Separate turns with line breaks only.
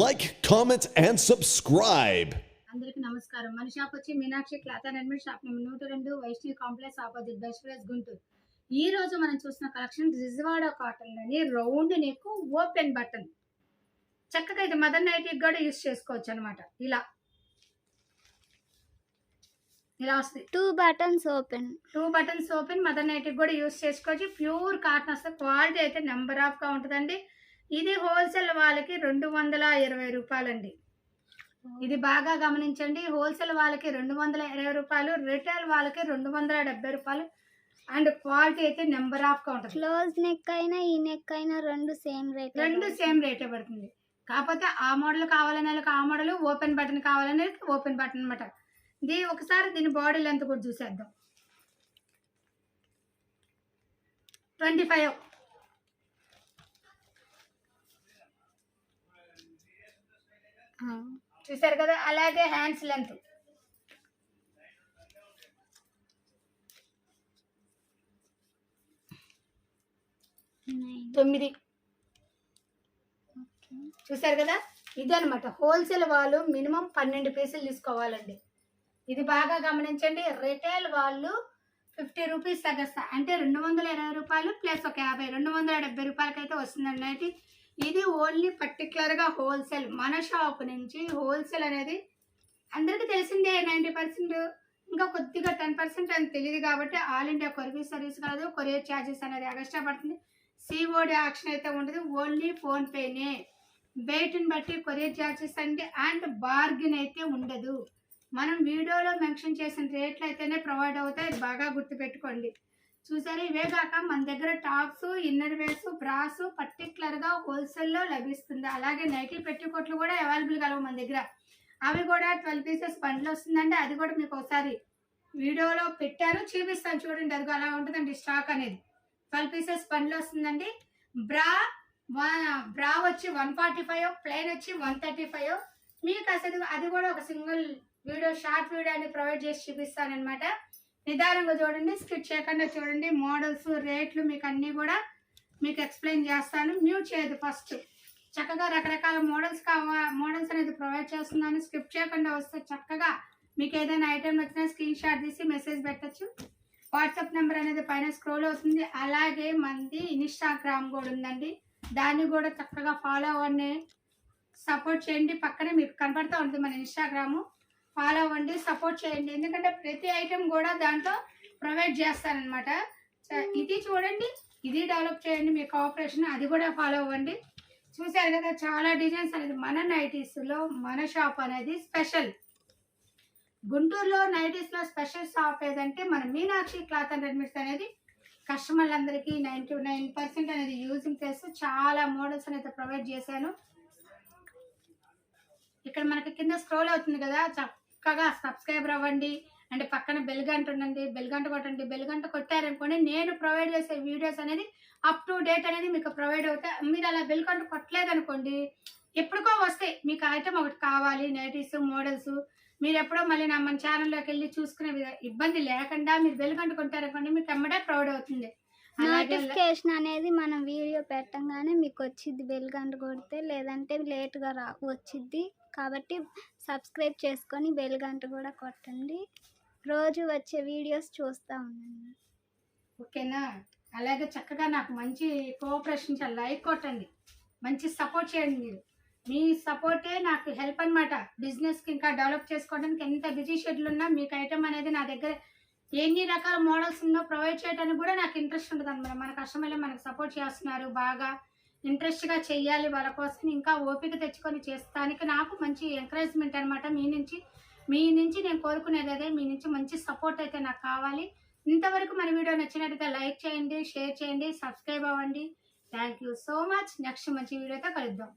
Like, comment, and subscribe.
అందరికి నమస్కారం. మన షాప్ వచ్చి మీనాక్షి క్లాత్ అండ్ అడ్మిట్ షాప్ నెంబర్ నూట రెండు Vaishnavi complex opposite best place Guntur. ఈ రోజు మనం చూసిన కలెక్షన్ రిజ్వాడ కాటన్ అని రౌండ్ నెక్ ఓపెన్ బటన్ చక్కగా ఇది మదర్ నైటీకి కూడా యూస్ చేసుకోవచ్చు అనమాట ఇలా. ఇలా వస్తుంది
two buttons open
two buttons open mother నైటీకి కూడా యూస్ చేసుకోవచ్చు. ప్యూర్ కాటన్ వస్తుంది క్వాలిటీ అయితే నెంబర్ ఆఫ్గా ఉంటుందండి. ఇది హోల్సేల్ వాళ్ళకి రెండు వందల ఇరవై రూపాయలండి. ఇది బాగా గమనించండి హోల్సేల్ వాళ్ళకి రెండు వందల ఇరవై రూపాయలు రిటైల్ వాళ్ళకి రెండు వందల డెబ్బై రూపాయలు. అండ్ క్వాలిటీ అయితే నెంబర్ ఆఫ్ ఉంటుంది
క్లోజ్ నెక్ అయినా ఈ నెక్ అయినా రెండు సేమ్ రేట్.
రెండు సేమ్ రేటే పడుతుంది. కాకపోతే ఆ మోడల్ కావాలనే ఆ మోడల్ ఓపెన్ బటన్ కావాలనే ఓపెన్ బటన్ అనమాట ఇది ఒకసారి దీని బాడీ లెంత్ కూడా చూసేద్దాం. ట్వంటీ ఫైవ్ చూసారు కదా? అలాగే హ్యాండ్స్ లెంత్ తొమ్మిది. చూసారు కదా? ఇది అనమాట హోల్సేల్ వాళ్ళు మినిమం పన్నెండు పీసులు తీసుకోవాలండి. ఇది బాగా గమనించండి. రిటైల్ వాళ్ళు ఫిఫ్టీ రూపీస్ తగ్గిస్తా. అంటే రెండు వందల ఇరవై రూపాయలు ప్లస్ ఒక యాభై రెండు వందల డెబ్బై రూపాయలకైతే వస్తుందండి. అయితే ఇది ఓన్లీ పర్టికులర్గా హోల్సేల్ మన షాప్ నుంచి హోల్సేల్ అనేది అందరికీ తెలిసిందే నైంటీ పర్సెంట్ ఇంకా కొద్దిగా టెన్ పర్సెంట్ అని తెలియదు కాబట్టి ఆల్ ఇండియా కొరియర్ సర్వీస్ కాదు కొరియర్ ఛార్జెస్ అనేది ఎక్స్ట్రా పడుతుంది. సిఓడి యాక్షన్ అయితే ఉండదు ఓన్లీ ఫోన్పేనే వెయిట్ని బట్టి కొరియర్ ఛార్జెస్ అంటే అండ్ బార్గెన్ అయితే ఉండదు. మనం వీడియోలో మెన్షన్ చేసిన రేట్లు అయితేనే ప్రొవైడ్ అవుతాయి బాగా గుర్తుపెట్టుకోండి. చూసారా? ఇవే కాక మన దగ్గర టాప్స్ ఇన్నర్ వేర్స్ బ్రాస్ పర్టికులర్గా హోల్సేల్లో లభిస్తుంది. అలాగే నైటీ పెట్టికొట్లు కూడా అవైలబుల్ కలవు మన దగ్గర. అవి కూడా ట్వెల్వ్ పీసెస్ బండ్లు వస్తుందండి. అది కూడా మీకు ఒకసారి వీడియోలో పెట్టాను చూపిస్తాను చూడండి. అది అలా ఉంటుందండి స్టాక్ అనేది. ట్వెల్వ్ పీసెస్ బండ్లు వస్తుందండి. బ్రా బ్రా వచ్చి వన్ ఫార్టీ ఫైవ్ ప్లెయిన్ వచ్చి వన్ థర్టీ ఫైవ్. మీకు అసలు అది కూడా ఒక సింగిల్ వీడియో షార్ట్ వీడియో అని ప్రొవైడ్ చేసి చూపిస్తానమాట నిదానంగా చూడండి స్కిట్ చేయకుండా చూడండి. మోడల్స్ రేట్లు మీకు అన్నీ కూడా మీకు ఎక్స్ప్లెయిన్ చేస్తాను. మ్యూట్ చేయదు ఫస్ట్. చక్కగా రకరకాల మోడల్స్ కావా మోడల్స్ అనేది ప్రొవైడ్ చేస్తున్నాను. స్కిప్ చేయకుండా వస్తే చక్కగా మీకు ఏదైనా ఐటెం వచ్చినా స్క్రీన్ షాట్ తీసి మెసేజ్ పెట్టచ్చు. వాట్సాప్ నెంబర్ అనేది పైన స్క్రోల్ అవుతుంది. అలాగే మంది ఇన్స్టాగ్రామ్ కూడా ఉందండి. దాన్ని కూడా చక్కగా ఫాలో అవ్వండి. సపోర్ట్ చేయండి. పక్కనే మీకు కనపడుతూ ఉంటుంది మన ఇన్స్టాగ్రాము. ఫాలో అవ్వండి సపోర్ట్ చేయండి. ఎందుకంటే ప్రతి ఐటెం కూడా దాంట్లో ప్రొవైడ్ చేస్తానమాట ఇది చూడండి ఇది డెవలప్ చేయండి మీ కోఆపరేషన్ అది కూడా ఫాలో అవ్వండి. చూసారు కదా చాలా డిజైన్స్ అనేది మన నైటీస్లో మన షాప్ అనేది స్పెషల్. గుంటూరులో నైటీస్లో స్పెషల్ షాప్ ఏదంటే మన మీనాక్షి క్లాత్ అండ్ రెడీమేడ్స్ అనేది కస్టమర్లందరికీ నైంటీ నైన్ పర్సెంట్ అనేది యూజింగ్ చేస్తూ చాలా మోడల్స్ అనేది ప్రొవైడ్ చేశాను. ఇక్కడ మనకి కింద స్క్రోల్ అవుతుంది కదా చక్కగా సబ్స్క్రైబర్ అవ్వండి. అంటే పక్కన బెల్ గంట ఉండండి బెల్ గంట కొట్టండి బెల్ గంట కొట్టారనుకోండి నేను ప్రొవైడ్ చేసే వీడియోస్ అనేది అప్ టు డేట్ అనేది మీకు ప్రొవైడ్ అవుతాయి మీరు అలా బెల్ గంట కొట్టలేదనుకోండి ఎప్పటికో వస్తాయి. మీకు ఐటమ్ ఒకటి కావాలి నైటీస్ మోడల్స్ మీరు ఎప్పుడో మళ్ళీ నా మన ఛానల్లోకి వెళ్ళి చూసుకునే ఇబ్బంది లేకుండా మీరు బెల్ గంట కొట్టారనుకోండి మీకు ఎమ్మడే ప్రొవైడ్ అవుతుంది.
నోటిఫికేషన్ అనేది మనం వీడియో పెట్టంగానే మీకు వచ్చింది బెల్ గంట కొడితే లేదంటే లేట్గా రా వచ్చిద్ది. కాబట్టి సబ్స్క్రైబ్ చేసుకొని బెల్ గంట కూడా కొట్టండి. రోజు వచ్చే వీడియోస్ చూస్తూ ఉండండి.
ఓకేనా? అలాగే చక్కగా నాకు మంచి కోఆపరేషన్ చాలా లైక్ కొట్టండి. మంచి సపోర్ట్ చేయండి మీరు. మీ సపోర్టే నాకు హెల్ప్ అనమాట బిజినెస్కి ఇంకా డెవలప్ చేసుకోవడానికి ఎంత బిజీ షెడ్యూల్ ఉన్నా మీకు ఐటమ్ అనేది నా దగ్గర ఎన్ని రకాల మోడల్స్ ఉన్నో ప్రొవైడ్ చేయడానికి కూడా నాకు ఇంట్రెస్ట్ ఉంటుంది అనమాట మన కస్టమర్లు మనకు సపోర్ట్ చేస్తున్నారు బాగా. ఇంట్రెస్ట్గా చేయాలి వాళ్ళ కోసం ఇంకా ఓపిక తెచ్చుకొని చేస్తానికి నాకు మంచి ఎంకరేజ్మెంట్ అనమాట మీ నుంచి మీ నుంచి నేను కోరుకునేది అదే. మీ నుంచి మంచి సపోర్ట్ అయితే నాకు కావాలి. ఇంతవరకు మన వీడియో నచ్చినట్టుగా లైక్ చేయండి షేర్ చేయండి సబ్స్క్రైబ్ అవ్వండి. Thank you so much next మంచి వీడియోతో కలుద్దాం.